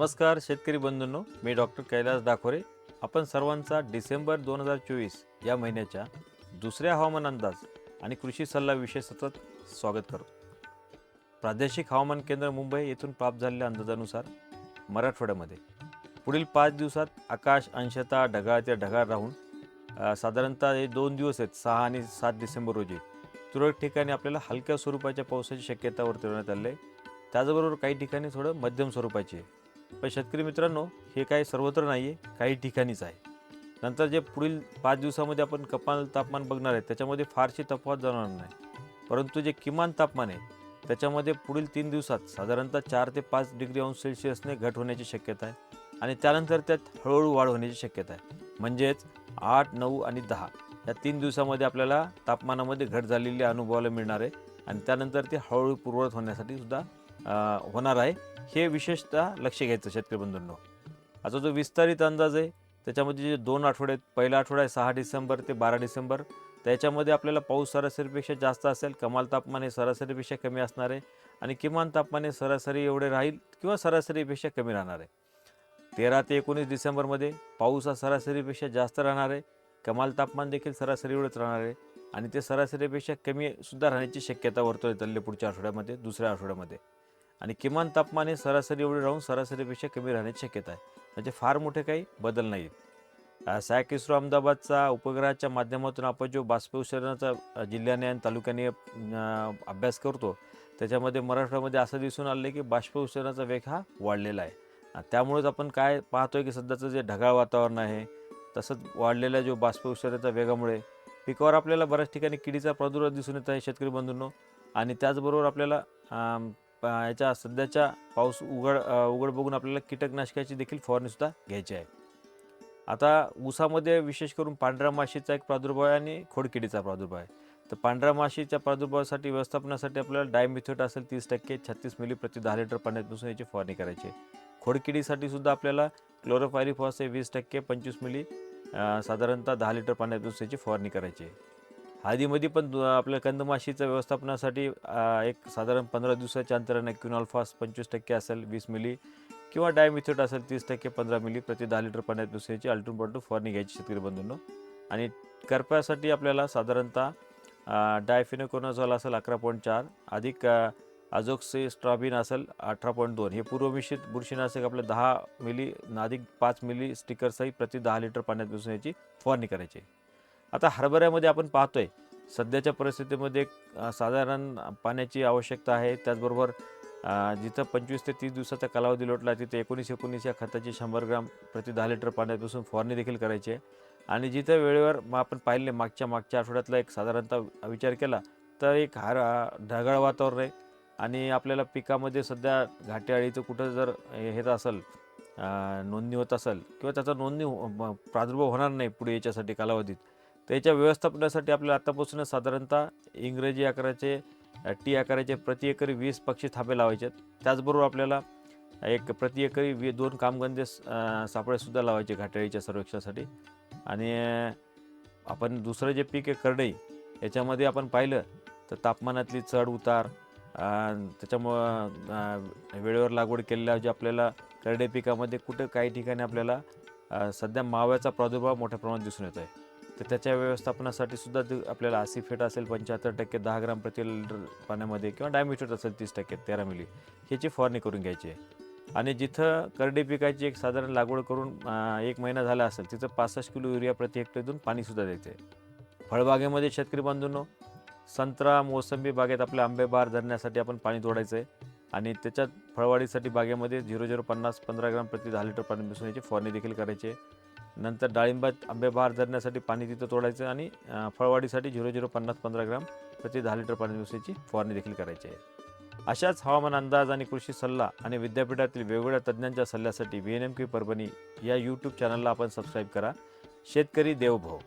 नमस्कार शेतकरी बंधूंनो. मी डॉक्टर कैलास दाखोरे. आपण सर्वांचा डिसेंबर दोन हजार चोवीस या महिन्याच्या दुसऱ्या हवामान अंदाज आणि कृषी सल्ला विषय सतत स्वागत करतो. प्रादेशिक हवामान केंद्र मुंबई येथून प्राप्त झालेल्या अंदाजानुसार मराठवाड्यामध्ये पुढील पाच दिवसात आकाश अंशतः ढगाळ ते ढगाळ राहून साधारणतः हे दोन दिवस आहेत सहा आणि सात डिसेंबर रोजी. तुरळक ठिकाणी आपल्याला हलक्या स्वरूपाच्या पावसाची शक्यता वर्तवण्यात आली आहे. त्याचबरोबर काही ठिकाणी थोडं मध्यम स्वरूपाची आहे. पण शेतकरी मित्रांनो हे काही सर्वत्र नाही आहे काही ठिकाणीच आहे. नंतर जे पुढील पाच दिवसामध्ये आपण कपाल तापमान बघणार आहे त्याच्यामध्ये फारशी तफावत जाणार नाही. परंतु जे किमान तापमान आहे त्याच्यामध्ये पुढील तीन दिवसात साधारणतः चार ते पाच डिग्री अंश सेल्सिअसने घट होण्याची शक्यता आहे आणि त्यानंतर त्यात हळूहळू वाढ होण्याची शक्यता आहे. म्हणजेच आठ नऊ आणि दहा या तीन दिवसामध्ये आपल्याला तापमानामध्ये घट झालेली अनुभवायला मिळणार आहे आणि त्यानंतर ते हळूहळू पूर्ववत होण्यासाठी सुद्धा होणार आहे. हे विशेषतः लक्ष घ्यायचं शेतकरी बंधूंनो. आता जो विस्तारित अंदाज आहे त्याच्यामध्ये जे दोन आठवडे आहेत पहिला आठवडा आहे सहा डिसेंबर ते बारा डिसेंबर. त्याच्यामध्ये आपल्याला पाऊस सरासरीपेक्षा जास्त असेल कमाल तापमान हे सरासरीपेक्षा कमी असणार आहे आणि किमान तापमान हे सरासरी एवढे राहील किंवा सरासरीपेक्षा कमी राहणार आहे. तेरा ते एकोणीस डिसेंबरमध्ये पाऊस हा सरासरीपेक्षा जास्त राहणार आहे कमाल तापमान देखील सरासरी एवढंच राहणार आहे आणि ते सरासरीपेक्षा कमी सुद्धा राहण्याची शक्यता वर्तवली चालली पुढच्या आठवड्यामध्ये दुसऱ्या आठवड्यामध्ये. आणि किमान तापमान हे सरासरी एवढे राहून सरासरीपेक्षा कमी राहण्याची शक्यता आहे. म्हणजे फार मोठे काही बदल नाही आहेत सॅक इस्रो अहमदाबादचा उपग्रहाच्या माध्यमातून आपण जो बाष्पविसरणाचा जिल्ह्याने आणि तालुक्याने अभ्यास करतो त्याच्यामध्ये मराठवाड्यामध्ये असं दिसून आलं आहे की बाष्पविसरणाचा वेग हा वाढलेला आहे. त्यामुळेच आपण काय पाहतोय की सध्याचं जे ढगाळ वातावरण आहे तसंच वाढलेल्या जो बाष्पविसरणाच्या वेगामुळे पिकावर आपल्याला बऱ्याच ठिकाणी किडीचा प्रादुर्भाव दिसून येत आहे शेतकरी बंधूंनो. आणि त्याचबरोबर आपल्याला याच्या सध्याच्या पाऊस उघड उघड बघून आपल्याला कीटकनाशकाची देखील फवारणीसुद्धा घ्यायची आहे. आता ऊसामध्ये विशेष करून पांढऱ्या माशीचा एक प्रादुर्भाव आहे आणि खोडकिडीचा प्रादुर्भाव आहे. तर पांढऱ्या माशीच्या प्रादुर्भावासाठी व्यवस्थापनासाठी आपल्याला डायमिथेट असेल तीस टक्के छत्तीस मिली प्रति दहा लिटर पाण्यात मिसळून याची फवारणी करायची आहे. खोडकिडीसाठी सुद्धा आपल्याला क्लोरोफायरिफॉस हे वीस टक्के पंचवीस मिली साधारणतः दहा लिटर पाण्यात मिसळून याची फवारणी करायची हळदीमध्ये पण दु- आपल्या कंदमाशीच्या व्यवस्थापनासाठी एक साधारण पंधरा दिवसाच्या अंतराने क्युनॉल्फास पंचवीस टक्के असेल वीस मिली किंवा डायमिथेट असेल तीस टक्के पंधरा मिली प्रति दहा लिटर पाण्यात दुसऱ्याची अल्टून पल्टून फवारणी घ्यायची शेतकरी बंधूंनो आणि करप्यासाठी आपल्याला साधारणतः डायफिनोकोनाझॉल असेल अकरा पॉईंट चार अधिक अजोक्सी स्ट्रॉबिन असेल अठरा पॉईंट दोन हे पूर्वमिश्रित बुरशीनाशक आपलं दहा मिली अधिक पाच मिली स्टिकरसहित प्रति दहा लिटर पाण्यात दुसऱ्याची फवारणी करायची आहे. आता हरभऱ्यामध्ये आपण पाहतोय सध्याच्या परिस्थितीमध्ये साधारण पाण्याची आवश्यकता आहे. त्याचबरोबर जिथं पंचवीस ते तीस दिवसाचा कालावधी लोटला तिथे एकोणीस एकोणीस या खताची शंभर ग्राम प्रति दहा लिटर पाण्यात फवारणी देखील करायची आहे. आणि जिथं वेळेवर मग आपण पाहिले मागच्या मागच्या आठवड्यातला एक साधारणतः विचार केला तर एक हार ढगाळ वातावरण आहे. आणि आपल्याला पिकामध्ये सध्या घाटेआळीचं कुठं जर हे असेल नोंदणी होत असेल किंवा त्याचा नोंदणी हो- प्रादुर्भाव होणार नाही पुढे याच्यासाठी कालावधीत त्याच्या व्यवस्थापनासाठी आपल्याला आत्तापासूनच साधारणतः इंग्रजी आकाराचे टी आकाराचे प्रति एकरी वीस पक्षी थापे लावायचे आहेत. त्याचबरोबर आपल्याला एक प्रति एकरी वी दोन कामगंदे सापळेसुद्धा लावायचे घाटाळीच्या संरक्षणासाठी आणि आपण दुसरं जे पीक आहे करडई याच्यामध्ये आपण पाहिलं तर तापमानातली चढ उतार त्याच्यामुळं वेळेवर लागवड केलेल्या जे आपल्याला करडई पिकामध्ये कुठं काही ठिकाणी आपल्याला सध्या माव्याचा प्रादुर्भाव मोठ्या प्रमाणात दिसून येत आहे तर त्याच्या व्यवस्थापनासाठी सुद्धा ते आपल्याला आसिफेट असेल पंच्याहत्तर टक्के दहा ग्राम प्रति लिटर पाण्यामध्ये किंवा डायमिट्रेट असेल तीस टक्के तेरा मिली. ह्याची फवारणी करून घ्यायची आहे. आणि जिथं करडी पिकाची एक साधारण लागवड करून एक महिना झाला असेल तिथं पासष्ट किलो युरिया प्रति हेक्टर देऊन पाणीसुद्धा द्यायचं आहे फळबागेमध्ये शेतकरी बांधून संत्रा मोसंबी बागेत आपले आंबे बार धरण्यासाठी आपण पाणी तोडायचं आहे आणि त्याच्यात फळवाढीसाठी बागेमध्ये झिरो झिरो पन्नास पंधरा ग्राम प्रति दहा लिटर पाणी मिसळण्याची फवारणी देखील करायची आहे. नंतर डाळिंबात आंबे बहार धरण्यासाठी पाणी तिथं तोडायचं आणि फळवाढीसाठी झिरो झिरो पन्नास पंधरा ग्राम प्रति दहा लिटर पाणी दिवसाची फवारणी देखील करायची आहे. अशाच हवामान अंदाज आणि कृषी सल्ला आणि विद्यापीठातील वेगवेगळ्या तज्ज्ञांच्या सल्ल्यासाठी V N M K Parbhani या यूट्यूब चॅनलला आपण सबस्क्राईब करा. शेतकरी देवभाऊ